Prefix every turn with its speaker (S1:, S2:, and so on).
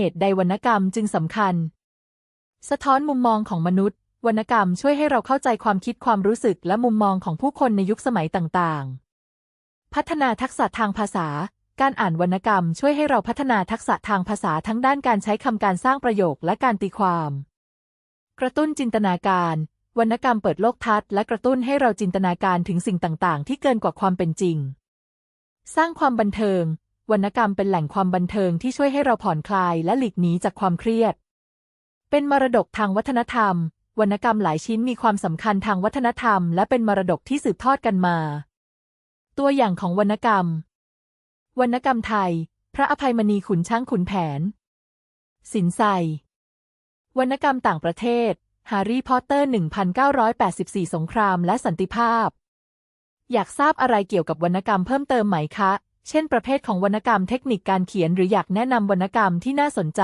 S1: เหตุใดวรรณกรรมจึงสำคัญ สะท้อนมุมมองของมนุษย์ วรรณกรรมช่วยให้เราเข้าใจความคิดความรู้สึกและมุมมองของผู้คนในยุคสมัยต่างๆ พัฒนาทักษะทางภาษา การอ่านวรรณกรรมช่วยให้เราพัฒนาทักษะทางภาษาทั้งด้านการใช้คำการสร้างประโยคและการตีความ กระตุ้นจินตนาการ วรรณกรรมเปิดโลกทัศน์และกระตุ้นให้เราจินตนาการถึงสิ่งต่างๆ ที่เกินกว่าความเป็นจริง สร้างความบันเทิง วรรณกรรมเป็นแหล่งความบันเทิงที่ช่วยให้เราผ่อนคลายและหลีกหนีจากความเครียด เป็นมรดกทางวัฒนธรรม วรรณกรรมหลายชิ้นมีความสำคัญทางวัฒนธรรม และเป็นมรดกที่สืบทอดกันมา ตัวอย่างของวรรณกรรม วรรณกรรมไทย พระอภัยมณีขุนช้างขุนแผน สินไซวรรณกรรมต่างประเทศฮาร์รี่พอตเตอร์ 1984 สงครามและสันติภาพ อยากทราบอะไรเกี่ยวกับวรรณกรรมเพิ่มเติมไหมคะ เช่นประเภทของวรรณกรรมเทคนิคการเขียนหรืออยากแนะนำวรรณกรรมที่น่าสนใจ